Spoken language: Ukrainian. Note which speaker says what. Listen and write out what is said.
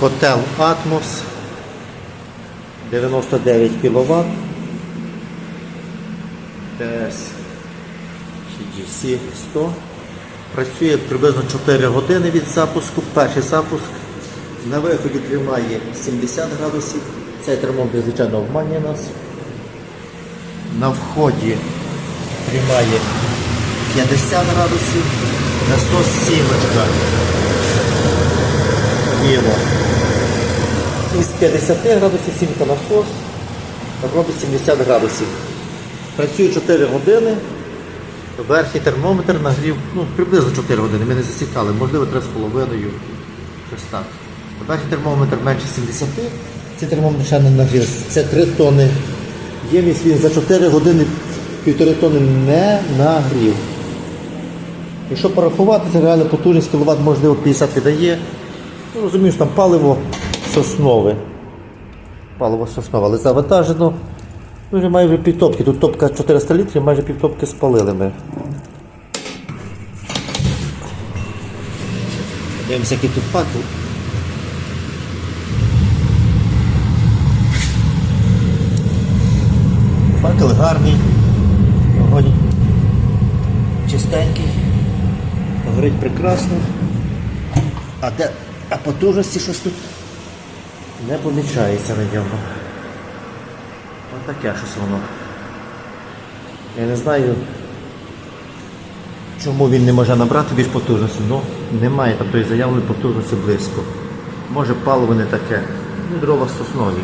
Speaker 1: Котел Атмос 99 кВт. ТС GC 100. Працює приблизно 4 години від запуску. Перший запуск. На виході тримає 70 градусів. Цей термометр, звичайно, обманює нас. На вході тримає 50 градусів. На 107 Єво. Із 50 градусів сімка насос робить 70 градусів. Працює 4 години. Верхній термометр нагрів ну, приблизно 4 години. Ми не засікали, можливо 3,5. Щось так. Верхній термометр менше 70. Цей термометр ще не нагрів. Це 3 тони. Ємність він за 4 години півтори тони не нагрів. Якщо порахувати, це реальна потужність кіловат, можливо, 50 видає. Ну, розумію, що там паливо соснове. Паливо соснове, але завантажено. Ми вже майже півтопки. Тут топка 400 літрів, майже півтопки спалили ми. Дивимося, який тут факел. Факел гарний. Огонь чистенький. Горить прекрасно. А де а потужності щось тут не помічається на ньому. Ось таке щось воно. Я не знаю, чому він не може набрати більш потужності. але немає там тої заявленої потужності близько. Може паливо не таке. Ну, дрова соснові.